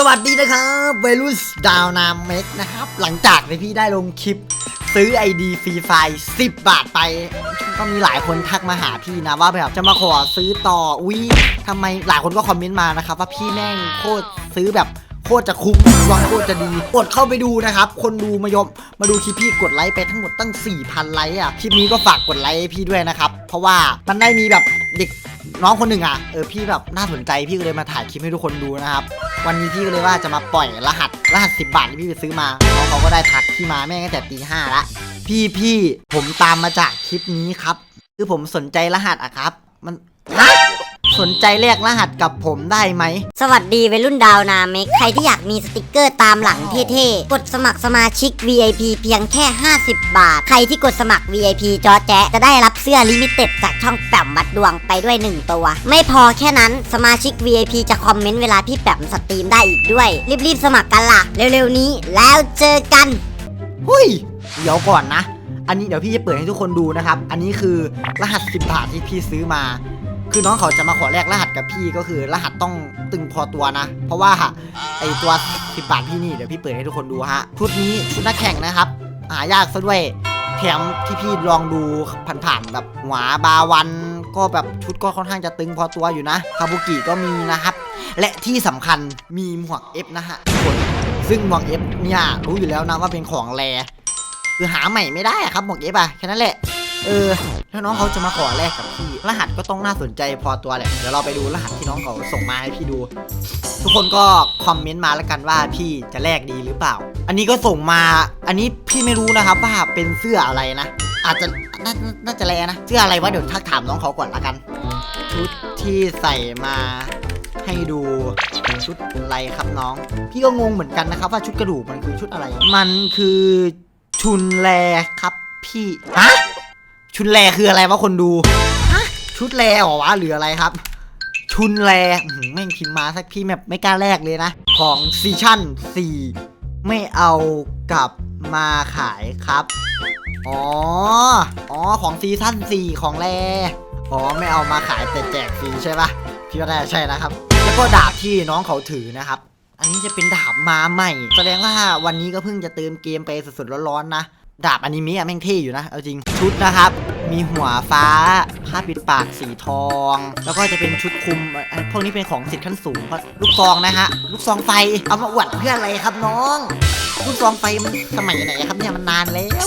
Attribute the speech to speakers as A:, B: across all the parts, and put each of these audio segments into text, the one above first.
A: สวัสดีนะครับเวลุสดาวนามเมกนะครับ หลังจากที่พี่ได้ลงคลิป ซื้อ ID ฟรีไฟ10 บาทไป ก็มีหลายคนทักมาหาพี่นะว่าแบบจะมาขอซื้อต่ออุ้ยทำไมหลายคนก็คอมเมนต์มานะครับว่าพี่แม่งโคตรซื้อแบบโคตรจะคุ้มวางโคตรจะดีกดเข้าไปดูนะครับ คนดูมายมมาดูคลิปพี่กดไลค์ไปทั้งหมดตั้ง 4,000 ไลค์อะ คลิปนี้ก็ฝากกดไลค์ให้พี่ด้วยนะครับ เพราะว่ามันได้มีแบบเด็ก น้องคนหนึ่งอะเออพี่แบบน่าสนใจพี่ก็เลยมาถ่ายคลิปให้ทุกคนดูนะครับวันนี้พี่ก็เลยว่าจะมาปล่อยรหัสรหัส 10 บาทที่พี่ไปซื้อมาน้องเขาก็ได้ทักพี่มาแม่งตั้งแต่ตีห้าละพี่พี่ผมตามมาจากคลิปนี้ครับ คือผมสนใจรหัสอะครับ มันฮะ สนใจแลกรหัสกับผมได้ไหม
B: สวัสดีวัยรุ่นดาวนาเมกใครที่อยากมีสติกเกอร์ตามหลังเท่ๆ กดสมัครสมาชิก VIP เพียงแค่ 50 บาท ใครที่กดสมัคร VIP จอแจ๊ะจะได้รับเสื้อลิมิเต็ดจากช่องแปมวัดดวงไปด้วย 1 ตัว ไม่พอแค่นั้นสมาชิก VIP จะคอมเมนต์เวลาพี่แปมสตรีมได้อีกด้วย รีบๆ สมัครกันล่ะ เร็วๆนี้แล้วเจอกัน
A: หุ้ยเดี๋ยวก่อนนะ อันนี้เดี๋ยวพี่จะเปิดให้ทุกคนดูนะครับ อันนี้คือรหัส 10 บาทที่พี่ซื้อมา คือน้องเขาจะมาขอแลกรหัสกับพี่ก็คือ รหัสต้องตึงพอตัวนะ เพราะว่าไอตัว10บาทพี่นี่เดี๋ยวพี่เปิดให้ทุกคนดูฮะชุดนี้ชุดนักแข่งนะครับหายากซะด้วยแถมที่พี่ลองดูผ่านๆแบบหวาบาวัน ก็แบบชุดก็ค่อนข้างจะตึงพอตัวอยู่นะคาบุกิก็มีนะครับ และที่สำคัญมีหมวก F นะฮะทุกคนซึ่งหมวก F เนี่ยรู้อยู่แล้วนะว่าเป็นของแรคือหาใหม่ไม่ได้ครับหมวก F อะแค่นั้นแหละ เออแล้วน้องเขาจะมาขอแลกกับพี่ รหัสก็ต้องน่าสนใจพอตัวแหละ เดี๋ยวเราไปดูรหัสที่น้องเขาส่งมาให้พี่ดู ทุกคนก็คอมเมนต์มาแล้วกันว่าพี่จะแลกดีหรือเปล่า อันนี้ก็ส่งมา อันนี้พี่ไม่รู้นะครับว่าเป็นเสื้ออะไรนะ อาจจะนาน่าจะแลนะเสื้ออะไรวะเดี๋ยวทักถามน้องเขาก่อนละกัน ชุดที่ใส่มาให้ดูชุดอะไรครับน้อง พี่ก็งงเหมือนกันนะครับว่าชุดกระดูกมันคือชุดอะไร มันคือชุนแลครับพี่ฮะ ชุนแลคืออะไรวะคนดูฮะชุดแลเหรอวะหรืออะไรครับ ชุนแลอื้อหือแม่งพิมพ์มาสักพี่แบบไม่กล้าแลกเลยนะ ของซีชั่น4ไม่เอากลับมาขายครับ อ๋อ อ๋อของซีซั่น4ของแรอ๋อไม่เอามาขายแต่แจกฟรีใช่ปะพี่ว่าได้ใช่นะครับ แล้วก็ดาบที่น้องเขาถือนะครับ อันนี้จะเป็นดาบมาใหม่ แสดงว่าวันนี้ก็เพิ่งจะเติมเกมไปสดๆร้อนๆนะ ดาบอนิเมะแม่งเท่อยู่นะ เอาจริง ชุดนะครับ มีหัวฟ้า ผ้าปิดปากสีทอง แล้วก็จะเป็นชุดคุม พวกนี้เป็นของสิทธิ์ขั้นสูงลูกซองนะฮะ ลูกซองไฟ เอามาอวดเพื่ออะไรครับน้อง ลูกซองไฟมันสมัยไหนครับเนี่ยมันนานแล้ว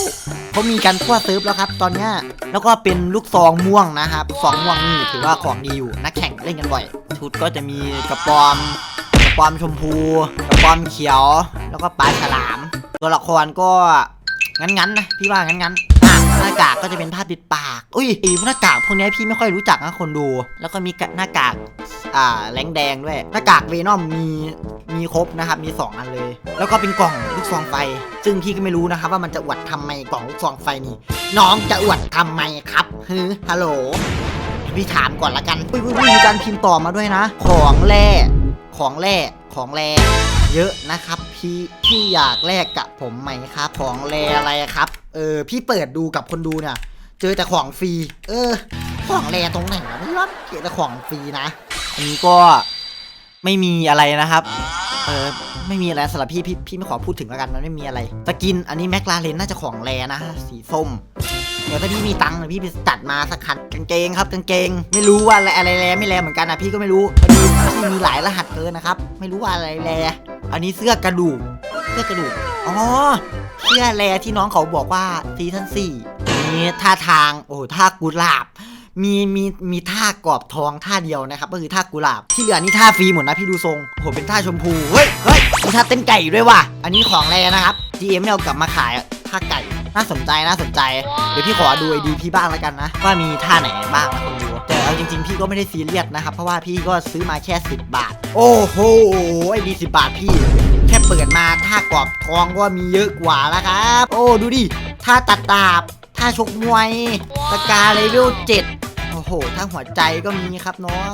A: เขามีกันทั่วซิร์ฟแล้วครับ ตอนนี้แล้วก็เป็นลูกซองม่วงนะครับซองม่วงนี่ถือว่าของดีอยู่นักแข่งเล่นกันบ่อย ชุดก็จะมีกระปอมกระปอมชมพู กระปอมเขียว แล้วก็ปลาฉลาม ตัวละครก็ งั้นๆนะพี่ว่างั้นๆอะหน้ากากก็จะเป็นผ้าปิดปาก อุ้ยไอ้หน้ากากพวกนี้พี่ไม่ค่อยรู้จักนะคนดู แล้วก็มีหน้ากากอ่าแรงแดงด้วย หน้ากากเวนอมมีมีครบนะครับ มี 2 อันเลย แล้วก็เป็นกล่องลูกซองไฟ ซึ่งพี่ก็ไม่รู้นะครับ ว่ามันจะอวดทำไมกล่องลูกซองไฟนี่ น้องจะอวดทำไมครับฮึฮัลโหลพี่ถามก่อนละกันอุ้ยอุ้ยอุ้ยมีการพิมพ์ต่อมาด้วยนะ ของแร่ ของแร่ของแร่เยอะนะครับ พี่พี่อยากแลกกับผมไหมครับของแร่อะไรครับ เออพี่เปิดดูกับคนดูเนี่ยเจอแต่ของฟรีเออ ของแรตรงไหนวะไม่รับเจอแต่ของฟรีนะอันนี้ก็ไม่มีอะไรนะครับ เออไม่มีอะไรสำหรับพี่พี่พี่ไม่ขอพูดถึงแล้วกันมันไม่มีอะไรสกินอันนี้แม็กลาเรนน่าจะของแรนะสีส้ม เดี๋ยวถ้าพี่มีตังค์เดี๋ยวพี่ไปจัดมาสักคันกางเกงครับกางเกง ไม่รู้ว่าอะไรอะไรแรไม่แรเหมือนกันนะพี่ก็ไม่รู้พอดีพี่มีหลายรหัสเกินนะครับ ไม่รู้ว่าอะไรแรอันนี้เสื้อกระดูกเสื้อกระดูกอ๋อเสื้อแรที่น้องเขาบอกว่าซีซั่นสี่นี่ท่าทางโอ้โหท่ากุหลาบมีมีมีท่ากรอบทองท่าเดียวนะครับก็คือท่ากุหลาบที่เหลือนี่ท่าฟรีหมดนะพี่ดูทรงโหเป็นท่าชมพูเฮ้ยเฮ้ยมีท่าเต้นไก่ด้วยว่ะอันนี้ของแรนะครับ GM ไม่เอากลับมาขาย ท่าไก่ น่าสนใจน่าสนใจ เดี๋ยวพี่ขอดูไอดีพี่บ้างแล้วกันนะ ว่ามีท่าไหนบ้างนะคนดูแต่เอาจริงๆ พี่ก็ไม่ได้ซีเรียสนะครับ เพราะว่าพี่ก็ซื้อมาแค่ 10 บาท โอ้โหไอดี10บาทพี่ แค่เปิดมาท่ากรอบทองก็มีเยอะกว่าแล้วครับ โอ้ดูดิท่าตัดดาบท่าชกมวยสกาเลเวล7โอ้โหท่าหัวใจก็มีครับน้อง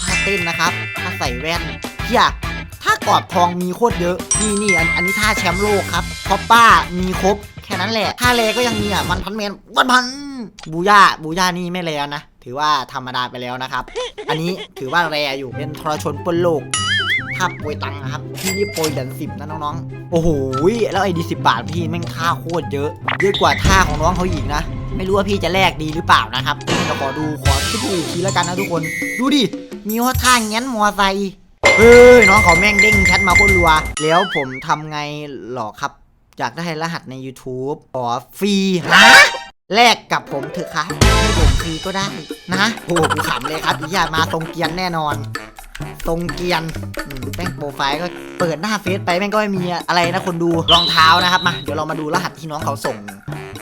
A: ท่าเต้นนะครับท่าใส่แว่นเพีย ท่ากรอบทองมีโคตรเยอะ นี่นี่อันอันนี้ท่าแชมป์โลกครับคอปป้ามีครบ แค่นั้นแหละ ท่าเลก็ยังมีอะ มันพันเมนวันพันบูย่าบูย่านี่ไม่แล้วนะ ถือว่าธรรมดาไปแล้วนะครับ อันนี้ถือว่าแรอยู่เป็นทรชนปนโลกค่าโปรยตังค์ครับ พี่นี่โปรยเหรียญสิบนะน้องๆ โอ้โห แล้วไอ้ดีสิบาทพี่แม่งค่าโคตรเยอะ เยอะกว่าท่าของน้องเขาอีกนะ ไม่รู้ว่าพี่จะแลกดีหรือเปล่านะครับเดี๋ยวขอดูขอคิดดูอีกทีแล้วกันนะทุกคน ดูดิ มีว่าท่าเงี้ยนมอไซค์ เฮ้ยน้องเขาแม่งเด้งแชทมาโคตรรัว แล้วผมทำไงหรอครับอยากได้รหัสใน YouTube ขอฟรีฮะแลกกับผมเถอะครับให้ผมฟรีก็ได้นะโอ้โหกูขำเลยครับอีหยามาทรงเกียนแน่นอนทรงเกียนแป้งโปรไฟล์ก็เปิดหน้าเฟซไปแม่งก็ไม่มีอะไรนะคนดูรองเท้านะครับมาเดี๋ยวเรามาดูรหัสที่น้องเขาส่ง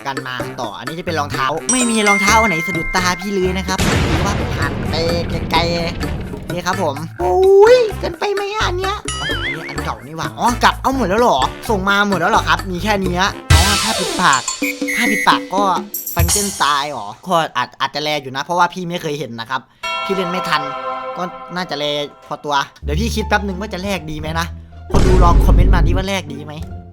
A: กันมาต่ออันนี้จะเป็นรองเท้า ไม่มีรองเท้าอันไหนสะดุดตาพี่เลยนะครับหรือว่าผ่านไปไกล นี่ครับผมโอ้ยเกินไปไหมอะอันเนี้ยอ๋ออันนี้อันเก่านี่หว่าอ๋อกลับเอาหมดแล้วเหรอ ส่งมาหมดแล้วเหรอครับ มีแค่เนี้ยอ๋อผ้าปิดปากผ้าปิดปากก็ฟังเจนตายหรอก็อาจอาจจะแลอยู่นะ เพราะว่าพี่ไม่เคยเห็นนะครับ พี่เล่นไม่ทัน ก็น่าจะแลพอตัว เดี๋ยวพี่คิดแป๊บนึงว่าจะแลกดีไหมนะคนดูลองคอมเมนต์มาดิว่าแลกดีไหม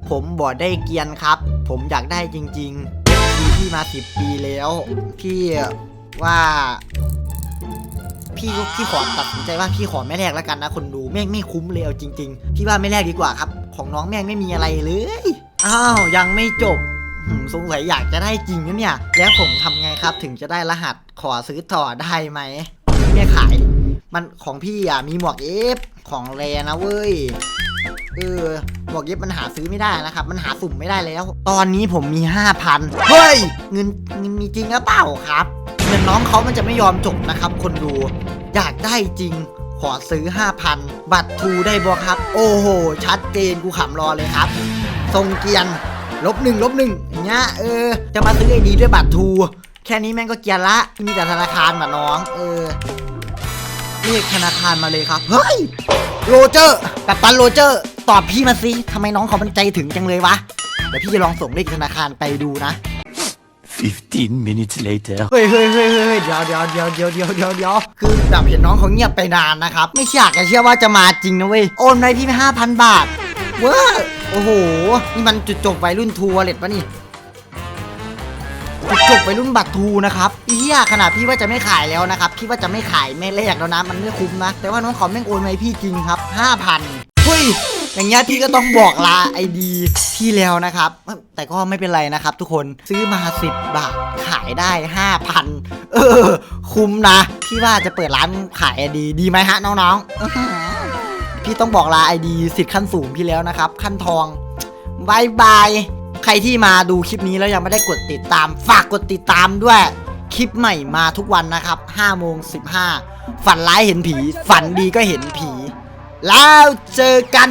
A: ผมบอกได้เกรียนครับ ผมอยากได้จริงๆพี่พี่มาสิบปีแล้ว พี่ว่า พี่พี่ขอตัดสินใจว่าพี่ขอไม่แลกแล้วกันนะคนดูแม่งไม่คุ้มเลยเอาจริง ๆ พี่ว่าไม่แลกดีกว่าครับ ของน้องแม่งไม่มีอะไรเลยอ้าวยังไม่จบสงสัยอยากจะได้จริงนะเนี่ย แล้วผมทำไงครับถึงจะได้รหัสขอซื้อต่อได้ไหมไม่ขาย มันของพี่อะมีหมวกเอฟของแรนะเว้ยเออหมวกเย็บมันหาซื้อไม่ได้นะครับ มันหาสุ่มไม่ได้แล้ว ตอนนี้ผมมี 5,000 เฮ้ย เงินเงินมีจริงหรือเปล่าครับ เงินน้องเขามันจะไม่ยอมจบนะครับ คนดู อยากได้จริง ขอซื้อ 5,000 บัตรทูได้บอครับ โอ้โห ชัดเจนกูขำรอเลยครับ ทรงเกียนลบหนึ่งลบหนึ่งอย่างเงี้ยเออ จะมาซื้อไอ้ดีด้วยบัตรทู แค่นี้แม่งก็เกียนละ มีแต่ธนาคารแบบน้อง เออเรียกธนาคารมาเลยครับ เฮ้ย โรเจอร์กับตันโรเจอร์ ตอบพี่มาสิทำไมน้องเขามันใจถึงจังเลยวะ เดี๋ยวพี่จะลองส่งเลขธนาคารไปดูนะ
C: 15 minutes later.
A: เฮ้ยเฮ้ยเฮ้ยเฮ้ยเดี๋ยวเดี๋ยวเดี๋ยวเดี๋ยวเดี๋ยวเดี๋ยวเดี๋ยวคือแบบเห็นน้องเขาเงียบไปนานนะครับ ไม่อยากจะเชื่อว่าจะมาจริงนะเว้ย โอนไปพี่ไปห้าพันบาท เว้อโอ้โห นี่มันจุดจบวัยรุ่นทัวร์เล็ดปะนี่จุดจบวัยรุ่นบัตรทูนะครับเฮียขนาดพี่ว่าจะไม่ขายแล้วนะครับพี่ว่าจะไม่ขายไม่แลกแล้วนะ มันไม่คุ้มนะ แต่ว่าน้องเขาแม่งโอนมาให้พี่จริงครับห้าพันเฮ้ย อย่างเงี้ยพี่ก็ต้องบอกลาไอดีพี่แล้วนะครับ แต่ก็ไม่เป็นไรนะครับ ทุกคนซื้อมา 10 บาทขายได้ 5,000 เออ คุ้มนะพี่ว่าจะเปิดร้านขายไอดีดีไหมฮะน้องๆ พี่ต้องบอกลาไอดีสิทธิ์ขั้นสูงพี่แล้วนะครับ ขั้นทองบายบายใครที่มาดูคลิปนี้แล้วยังไม่ได้กดติดตาม ฝากกดติดตามด้วยคลิปใหม่มาทุกวันนะครับ5โมง15 ฝันร้ายเห็นผี ฝันดีก็เห็นผี แล้วเจอกัน